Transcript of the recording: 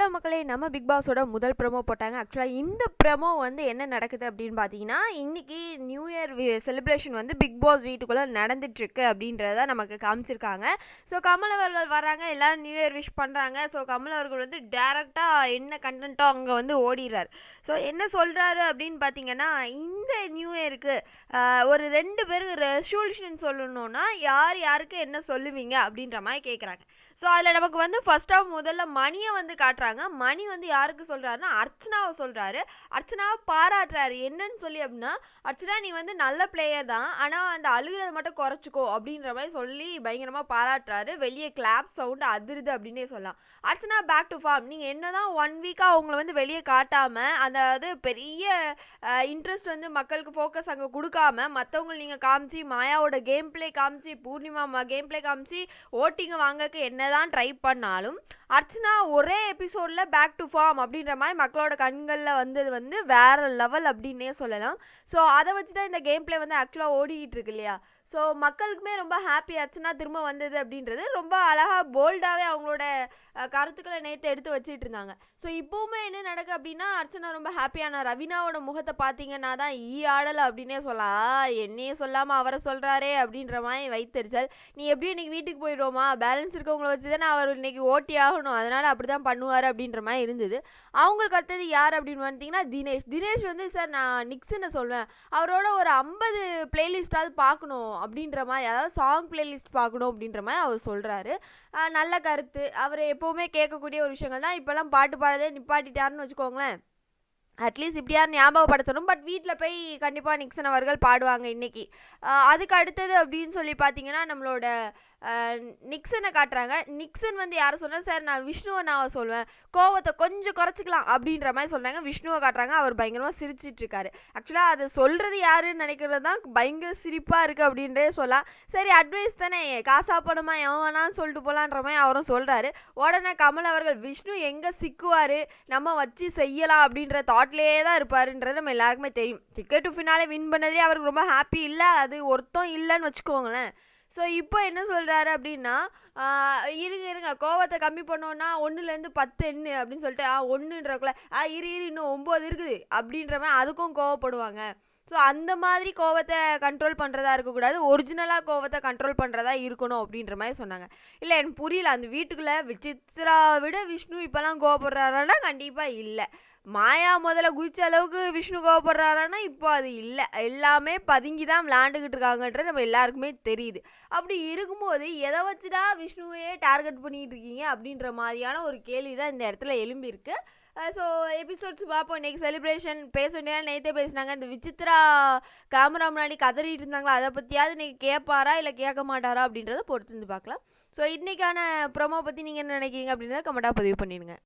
Hello மக்களே நம்ம big பாஸோட முதல் ப்ரமோ போட்டாங்க. ஆக்சுவலாக இந்த ப்ரமோ வந்து என்ன நடக்குது அப்படின்னு பார்த்தீங்கன்னா இன்றைக்கி நியூ இயர் செலிப்ரேஷன் வந்து பிக் பாஸ் வீட்டுக்குள்ளே நடந்துட்டுருக்கு அப்படின்றத நமக்கு காமிச்சிருக்காங்க. ஸோ கமல் அவர்கள் வராங்க. எல்லோரும் நியூ இயர் விஷ் பண்ணுறாங்க ஸோ கமல் அவர்கள் வந்து டேரெக்டாக என்ன கண்டென்ட்டோ அங்கே வந்து ஓடிடுறார் ஸோ என்ன சொல்கிறாரு அப்படின்னு பார்த்தீங்கன்னா இந்த நியூ இயருக்கு ஒரு ரெண்டு பேருக்கு ரெசல்யூஷன் சொல்லணுன்னா யார் யாருக்கு என்ன சொல்லுவீங்க அப்படின்ற மாதிரி கேட்குறாங்க ஸோ அதில் நமக்கு வந்து ஃபர்ஸ்ட் ஆஃப் முதல்ல மணியை வந்து காட்டுறாங்க. மணி வந்து யாருக்கு சொல்கிறாருன்னா அர்ச்சனாவை சொல்கிறாரு அர்ச்சனாவை பாராட்டுறாரு. என்னன்னு சொல்லி அப்படின்னா அர்ச்சனா நீ வந்து நல்ல பிளேயர் தான். ஆனால் அந்த அழுகிறத மட்டும் குறைச்சிக்கோ அப்படின்ற மாதிரி சொல்லி பயங்கரமாக பாராட்டுறாரு. வெளியே கிளாப் சவுண்டு அதிருது அப்படின்னே சொல்லலாம். அர்ச்சனா பேக் டு ஃபார்ம் நீங்கள் என்ன தான் ஒன் வீக்காக அவங்கள வந்து வெளியே காட்டாமல் அதாவது பெரிய இன்ட்ரெஸ்ட் வந்து மக்களுக்கு ஃபோக்கஸ் அங்கே கொடுக்காம மற்றவங்க நீங்கள் காமிச்சு மாயாவோட கேம் ப்ளே காமிச்சு பூர்ணிமா கேம் ப்ளே காமிச்சு ஓட்டிங்க வாங்கக்கு என்ன தான் ட்ரை பண்ணாலும் அர்ச்சனா ஒரே எபிசோடில் பேக் டு ஃபார்ம் அப்படின்ற மாதிரி மக்களோட கண்களில் வந்தது வந்து வேறு லெவல் அப்படின்னே சொல்லலாம். ஸோ அதை வச்சு தான் இந்த கேம் பிளே வந்து ஆக்சுவலாக ஓடிக்கிட்டு இருக்கு இல்லையா? ஸோ மக்களுக்குமே ரொம்ப ஹாப்பி அர்ச்சனா திரும்ப வந்தது அப்படின்றது ரொம்ப அழகாக போல்டாகவே அவங்களோட கருத்துக்களை நேற்று எடுத்து வச்சுட்டு இருந்தாங்க ஸோ இப்போவுமே என்ன நடக்கு அப்படின்னா அர்ச்சனா ரொம்ப ஹாப்பியான ரவினாவோட முகத்தை பார்த்தீங்கன்னா தான் ஈ ஆடலை அப்படின்னே சொல்லலாம் என்னையே சொல்லாமல் அவரை சொல்கிறாரே அப்படின்ற மாதிரி வைத்தறிச்சல். நீ எப்படியும் இன்னைக்கு வீட்டுக்கு போயிடுவோமா? பேலன்ஸ் இருக்கவங்கள வச்சு தானே அவர் இன்னைக்கு ஓட்டி ஆகணும். அதனால் அப்படி தான் பண்ணுவார் அப்படின்ற மாதிரி இருந்தது. அவங்களுக்கு அடுத்தது யார் அப்படின்னு பார்த்தீங்கன்னா தினேஷ். தினேஷ் வந்து சார் நான் நிக்ஸுன்னு சொல்வேன். அவரோட ஒரு ஐம்பது பிளேலிஸ்டாவது பார்க்கணும் அப்படின்ற மாதிரி அதாவது சாங் பிளேலிஸ்ட் பார்க்கணும் அப்படின்ற மாதிரி அவர் சொல்கிறாரு நல்ல கருத்து. அவர் எப்போவுமே கேட்கக்கூடிய ஒரு விஷயங்கள் தான் இப்போல்லாம் பாட்டு பாடுறதே நிப்பாட்டிட்டாருன்னு வச்சுக்கோங்களேன். அட்லீஸ்ட் இப்படியார் ஞாபகப்படுத்தணும். பட் வீட்டில் போய் கண்டிப்பாக நிக்சன் அவர்கள் பாடுவாங்க இன்றைக்கி அதுக்கு அடுத்தது அப்படின்னு சொல்லி பார்த்தீங்கன்னா நம்மளோட நிக்சனை காட்டுறாங்க. நிக்சன் வந்து யாரை சொன்னால் சார் நான் விஷ்ணுவை நான் சொல்லுவேன் கோவத்தை கொஞ்சம் குறைச்சிக்கலாம். அப்படின்ற மாதிரி சொல்கிறாங்க விஷ்ணுவை காட்டுறாங்க. அவர் பயங்கரமாக சிரிச்சிட்டு இருக்காரு. ஆக்சுவலாக அதை சொல்கிறது யாருன்னு நினைக்கிறது தான் பயங்கர சிரிப்பாக இருக்குது அப்படின்றே சொல்லலாம். சரி அட்வைஸ் தானே. காசா பணமா எவன் வேணான்னு சொல்லிட்டு போகலான்ற மாதிரி அவரும் சொல்கிறாரு உடனே கமல் அவர்கள் விஷ்ணு எங்கே சிக்குவார்? நம்ம வச்சு செய்யலாம் அப்படின்ற தாட் தாட்லேயே தான் இருப்பாருன்றது நம்ம எல்லாருக்குமே தெரியும். டிக்கெட் டு ஃபினாலே வின் பண்ணதே அவருக்கு ரொம்ப ஹாப்பி இல்லை அது ஒருத்தம் இல்லைன்னு வச்சுக்கோங்களேன். ஸோ இப்போ என்ன சொல்கிறாரு அப்படின்னா இருங்க இருங்க கோவத்தை கம்மி பண்ணோன்னா ஒன்றுலேருந்து பத்து எண்ணு அப்படின்னு சொல்லிட்டு ஆ ஒன்றுன்றக்குள்ள ஆ இரு இரு இன்னும் ஒம்பது இருக்குது அப்படின்றவன் அதுக்கும் கோவப்படுவாங்க. ஸோ அந்த மாதிரி கோவத்தை கண்ட்ரோல் பண்ணுறதா இருக்கக்கூடாது. ஒரிஜினலாக கோவத்தை கண்ட்ரோல் பண்ணுறதா இருக்கணும் அப்படின்ற மாதிரி சொன்னாங்க. இல்லை எனக்கு புரியல. அந்த வீட்டுக்குள்ளே விசித்ரா விட விஷ்ணு இப்போலாம் கோவப்படுறாருன்னா கண்டிப்பாக இல்லை. மாயா முதல்ல குதிச்ச அளவுக்கு விஷ்ணு கோபப்படுறாருன்னா இப்போ அது இல்லை. எல்லாமே பதுங்கி தான் விளாண்டுக்கிட்டு இருக்காங்கன்றது நம்ம எல்லாருக்குமே தெரியுது. அப்படி இருக்கும்போது எதை வச்சுடா விஷ்ணுவையே டார்கெட் பண்ணிகிட்டு இருக்கீங்க அப்படின்ற மாதிரியான ஒரு கேள்வி தான் இந்த இடத்துல எழும்பியிருக்கு. ஸோ எபிசோட்ஸ் பார்ப்போம். இன்றைக்கி செலிப்ரேஷன் பேச வேண்டிய நேற்றே பேசினாங்க. இந்த விசித்ரா கேமரா முன்னாடி கதறிட்டு இருந்தாங்களா? அதை பற்றியாவது இன்றைக்கி கேட்பாரா இல்லை கேட்க மாட்டாரா அப்படின்றத பொறுத்து வந்து பார்க்கலாம். ஸோ இன்றைக்கான ப்ரோமோ பற்றி நீங்கள் என்ன நினைக்கிறீங்க அப்படின்றத கமெண்ட்டாக பதிவு பண்ணிடுங்க.